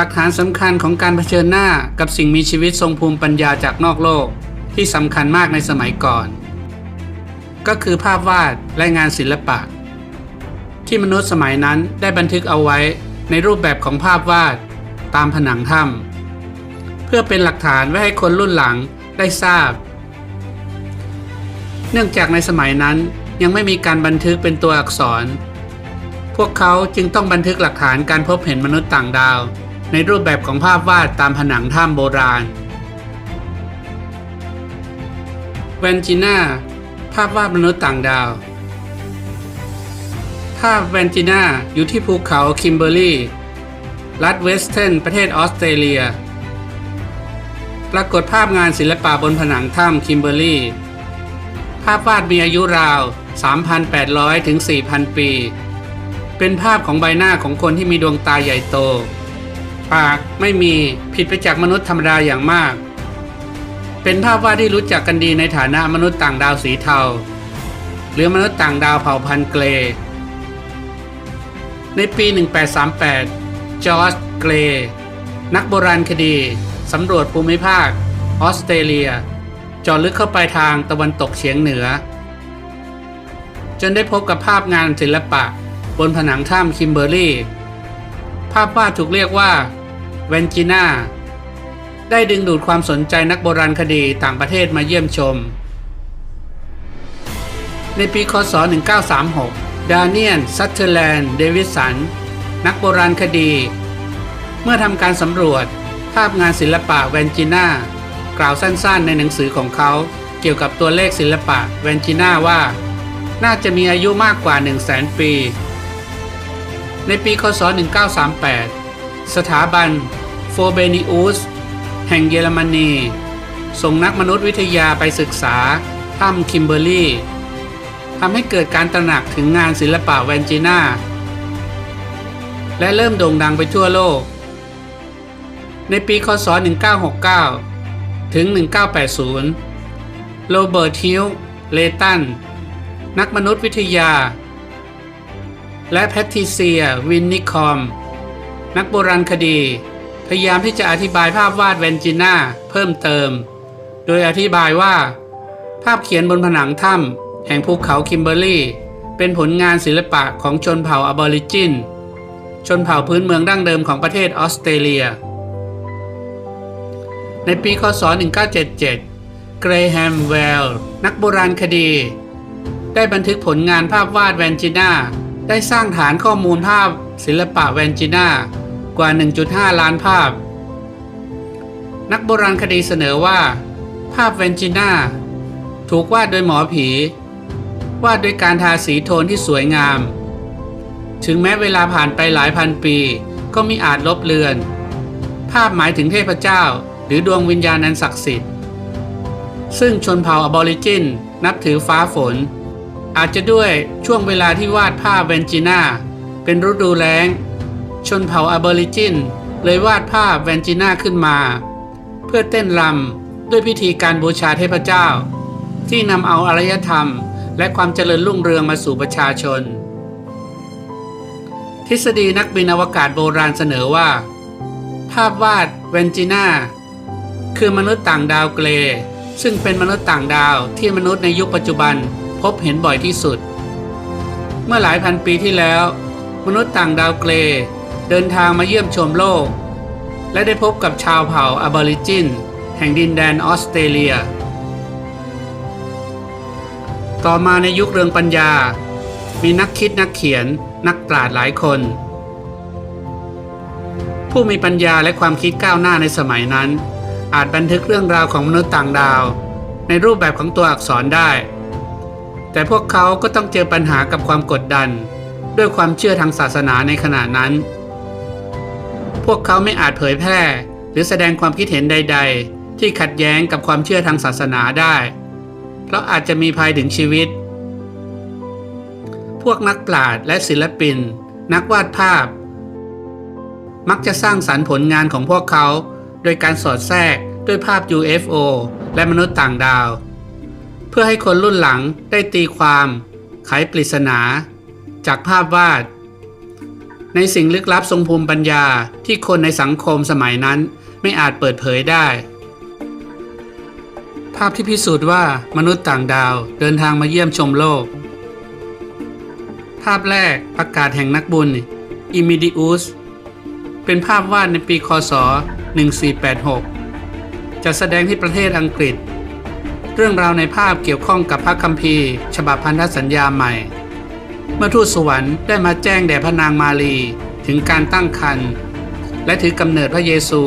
หลักฐานสำคัญของการเผชิญหน้ากับสิ่งมีชีวิตทรงภูมิปัญญาจากนอกโลก ที่สำคัญมากในสมัยก่อน ก็คือภาพวาดและงานศิลปะ ที่มนุษย์สมัยนั้นได้บันทึกเอาไว้ในรูปแบบของภาพวาดตามผนังถ้ำเพื่อเป็นหลักฐานไว้ให้คนรุ่นหลังได้ทราบ เนื่องจากในสมัยนั้นยังไม่มีการบันทึกเป็นตัวอักษร พวกเขาจึงต้องบันทึกหลักฐานการพบเห็นมนุษย์ต่างดาว ในรูปแบบของภาพวาดตามผนังถ้ำโบราณแวนจิน่าภาพวาดมนุษย์ต่างดาว ภาพแวนจิน่าอยู่ที่ภูเขาคิมเบอร์ลีรัฐเวสเทิร์นประเทศออสเตรเลีย ปรากฏภาพงานศิลปะบนผนังถ้ำคิมเบอร์ลีภาพวาดมีอายุราว 3,800 ถึง 4,000 ปี เป็นภาพของใบหน้าของคนที่มีดวงตาใหญ่โต ปากไม่มีผิดไปจากมนุษย์ธรรมดาอย่างมาก เป็นภาพวาดที่รู้จักกันดีในฐานะมนุษย์ต่างดาวสีเทา หรือมนุษย์ต่างดาวเผ่าพันธุ์เกรในปี 1838 จอร์จเกรนักโบราณคดีสำรวจภูมิภาค ออสเตรเลียเจาะลึกเข้าไปทางตะวันตกเฉียงเหนือ จนได้พบกับภาพงานศิลปะ บนผนังถ้ำคิมเบอร์ลีภาพวาดถูกเรียกว่า เวนจิน่า ได้ดึงดูดความสนใจนักโบราณคดีต่างประเทศมาเยี่ยมชม ในปีคศ 1936 ดาเนียน ซัตเทอร์แลนด์ เดวิสัน นักโบราณคดี เมื่อทำการสำรวจภาพงานศิลปะแวนจิน่ากล่าวสั้นๆ ในหนังสือของเขาเกี่ยวกับตัวเลขศิลปะแวนจิน่าว่า น่าจะมีอายุมากกว่า 1 0 0 0 0แสนปี ในปีคศ 1938 สถาบันโฟเบนิอุสแห่งเยอรมนี ส่งนักมนุษยวิทยาไปศึกษาถ้ำคิมเบอร์ลีทำให้เกิดการตระหนักถึงงานศิลปะแวนจิน่า และเริ่มโด่งดังไปทั่วโลก ในปีคศ 1969 ถึง 1980 โรเบิร์ตฮิลเลตัน นักมนุษยวิทยา และแพทริเซีย วินนิคอม นักโบราณคดี พยายามที่จะอธิบายภาพวาดแวนจิน่าเพิ่มเติม โดยอธิบายว่า ภาพเขียนบนผนังถ้ำแห่งภูเขาคิมเบอร์ลีเป็นผลงานศิลปะของชนเผ่าอบอริจิน ชนเผ่าพื้นเมืองดั้งเดิมของประเทศออสเตรเลีย ในปีคศ 1977 เกรแฮมเวลนักโบราณคดี ได้บันทึกผลงานภาพวาดแวนจิน่าได้สร้างฐานข้อมูลภาพศิลปะแวนจิน่า กว่า 1.5 ล้านภาพ นักโบราณคดีเสนอว่า ภาพแวนจิน่า ถูกวาดโดยหมอผี วาดด้วยการทาสีโทนที่สวยงาม ถึงแม้เวลาผ่านไปหลายพันปีก็มิอาจลบเลือน ภาพหมายถึงเทพเจ้า หรือดวงวิญญาณนันศักดิ์สิทธิ์ ซึ่งชนเผ่าอบอริจินนับถือฟ้าฝน อาจจะด้วยช่วงเวลาที่วาดภาพเวนจิน่าเป็นฤดูแล้ง ชนเผ่าอเบอริจิน เลยวาดภาพแวนจิน่าขึ้นมา เพื่อเต้นรำด้วยพิธีการบูชาเทพเจ้า ที่นำเอาอารยธรรม และความเจริญรุ่งเรืองมาสู่ประชาชน ทฤษฎีนักบินอวกาศโบราณเสนอว่า ภาพวาดเวนจิน่าคือมนุษย์ต่างดาวเกรซึ่งเป็นมนุษย์ต่างดาวที่มนุษย์ในยุคปัจจุบันพบเห็นบ่อยที่สุด เมื่อหลายพันปีที่แล้ว มนุษย์ต่างดาวเกร เดินทางมาเยี่ยมชมโลก และได้พบกับชาวเผ่าอบอริจิน แห่งดินแดนออสเตรเลีย ต่อมาในยุคเรืองปัญญา มีนักคิดนักเขียนนักปราชญ์หลายคน ผู้มีปัญญาและความคิดก้าวหน้าในสมัยนั้น อาจบันทึกเรื่องราวของมนุษย์ต่างดาว ในรูปแบบของตัวอักษรได้ แต่พวกเขาก็ต้องเจอปัญหากับความกดดันด้วยความเชื่อทางศาสนาในขณะนั้น พวกเขาไม่อาจเผยแพร่ หรือแสดงความคิดเห็นใด ๆ ที่ขัดแย้งกับความเชื่อทางศาสนาได้ เพราะอาจจะมีภัยถึงชีวิต พวกนักปราชญ์และศิลปิน นักวาดภาพ มักจะสร้างสรรค์ผลงานของพวกเขา โดยการสอดแทรกด้วยภาพ UFO และมนุษย์ต่างดาว เพื่อให้คนรุ่นหลังได้ตีความ ไขปริศนา จากภาพวาด ในสิ่งลึกลับทรงภูมิปัญญาที่คนในสังคมสมัยนั้นไม่อาจเปิดเผยได้ ภาพที่พิสูจน์ว่ามนุษย์ต่างดาวเดินทางมาเยี่ยมชมโลก ภาพแรกประกาศแห่งนักบุญอิมิดิอุสเป็นภาพวาดในปีคศ 1486จะแสดงที่ประเทศอังกฤษ เรื่องราวในภาพเกี่ยวข้องกับพระคัมภีร์ ฉบับพันธสัญญาใหม่ เมื่อทูตสวรรค์ได้มาแจ้งแด่พระนางมารีถึงการตั้งครรภ์และถือกำเนิดพระเยซู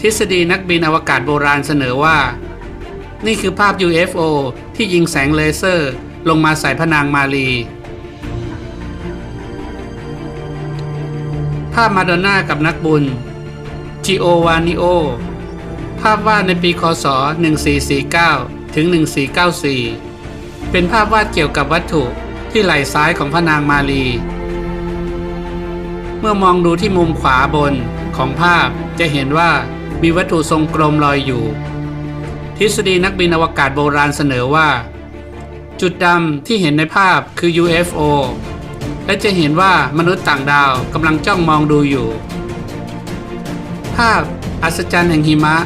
ทฤษฎีนักบินอวกาศโบราณเสนอว่า นี่คือภาพ UFO ที่ยิงแสงเลเซอร์ลงมาใส่พระนางมารีภาพมาดอนน่ากับนักบุญจิโอวานิโอ ภาพวาดในปีคศ 1449 ถึง 1494 เป็นภาพวาดเกี่ยวกับวัตถุ ที่ไหล่ซ้ายของพระนางมารีเมื่อมองดูที่มุมขวาบนของภาพจะเห็นว่ามีวัตถุทรงกลมลอยอยู่ ทฤษฎีนักบินอวกาศโบราณเสนอว่า จุดดำที่เห็นในภาพคือ UFO และจะเห็นว่ามนุษย์ต่างดาวกำลังจ้องมองดูอยู่ ภาพอัศจรรย์แห่งหิมะ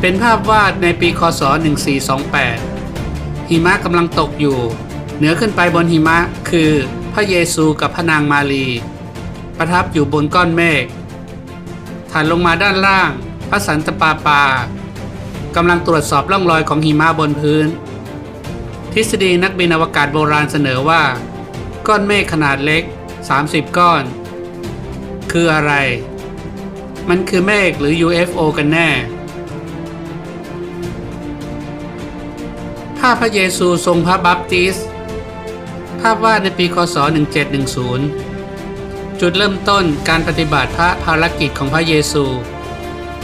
เป็นภาพวาดในปีคศ 1428 หิมะกำลังตกอยู่ เหนือขึ้นไปบนหิมะคือพระเยซูกับพระนางมารี ประทับอยู่บนก้อนเมฆถัดลงมาด้านล่าง พระสันตปาปากำลังตรวจสอบร่องรอยของหิมะบนพื้น ทฤษฎีนักบินอวกาศโบราณเสนอว่า ก้อนเมฆขนาดเล็ก 30 ก้อน คืออะไร มันคือเมฆหรือ UFO กันแน่ภาพพระเยซูทรงพระบัพติสาพวาดในปีคศ 1710 จุดเริ่มต้นการปฏิบัติพระภารกิจของพระเยซู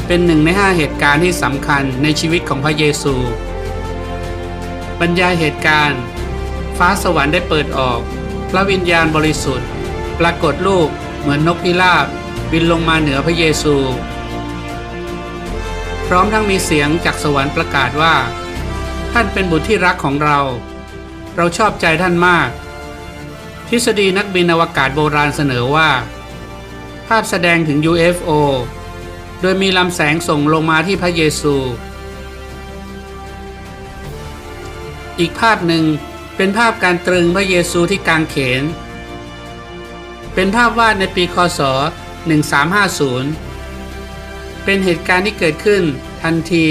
เป็นหนึ่งในห้าเหตุการณ์ที่สำคัญในชีวิตของพระเยซู บรรยายเหตุการณ์ ฟ้าสวรรค์ได้เปิดออก พระวิญญาณบริสุทธิ์ ปรากฏรูปเหมือนนกพิราบบินลงมาเหนือพระเยซู พร้อมทั้งมีเสียงจากสวรรค์ประกาศว่า ท่านเป็นบุตรที่รักของเรา เราชอบใจท่านมาก ทฤษฎีนักบินอวกาศโบราณเสนอว่า ภาพแสดงถึง UFO โดยมีลำแสงส่งลงมาที่พระเยซู อีกภาพหนึ่งเป็นภาพการตรึงพระเยซูที่กางเขน เป็นภาพวาดในปีคศ 1350 เป็นเหตุการณ์ที่เกิดขึ้นทันที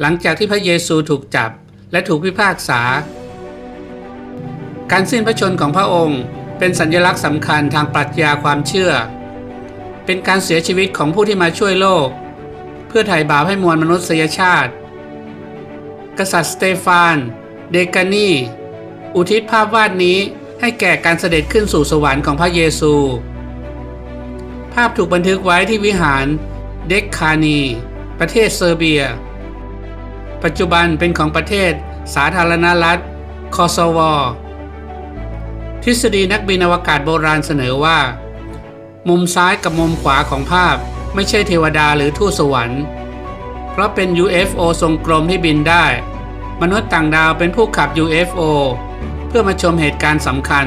หลังจากที่พระเยซูถูกจับและถูกพิพากษา การสิ้นพระชนของพระองค์ เป็นสัญลักษณ์สำคัญทางปรัชญาความเชื่อ เป็นการเสียชีวิตของผู้ที่มาช่วยโลก เพื่อไถ่บาปให้มวลมนุษยชาติ กษัตริย์สเตฟาน เดกานีอุทิศภาพวาดนี้ให้แก่การเสด็จขึ้นสู่สวรรค์ของพระเยซู ภาพถูกบันทึกไว้ที่วิหารเดกคานี ประเทศเซอร์เบีย ปัจจุบันเป็นของประเทศสาธารณรัฐคอสโว ทฤษฎีนักบินอวกาศโบราณเสนอว่า มุมซ้ายกับมุมขวาของภาพไม่ใช่เทวดาหรือทูตสวรรค์ เพราะเป็น UFO ทรงกลมที่บินได้ มนุษย์ต่างดาวเป็นผู้ขับ UFO เพื่อมาชมเหตุการณ์สำคัญ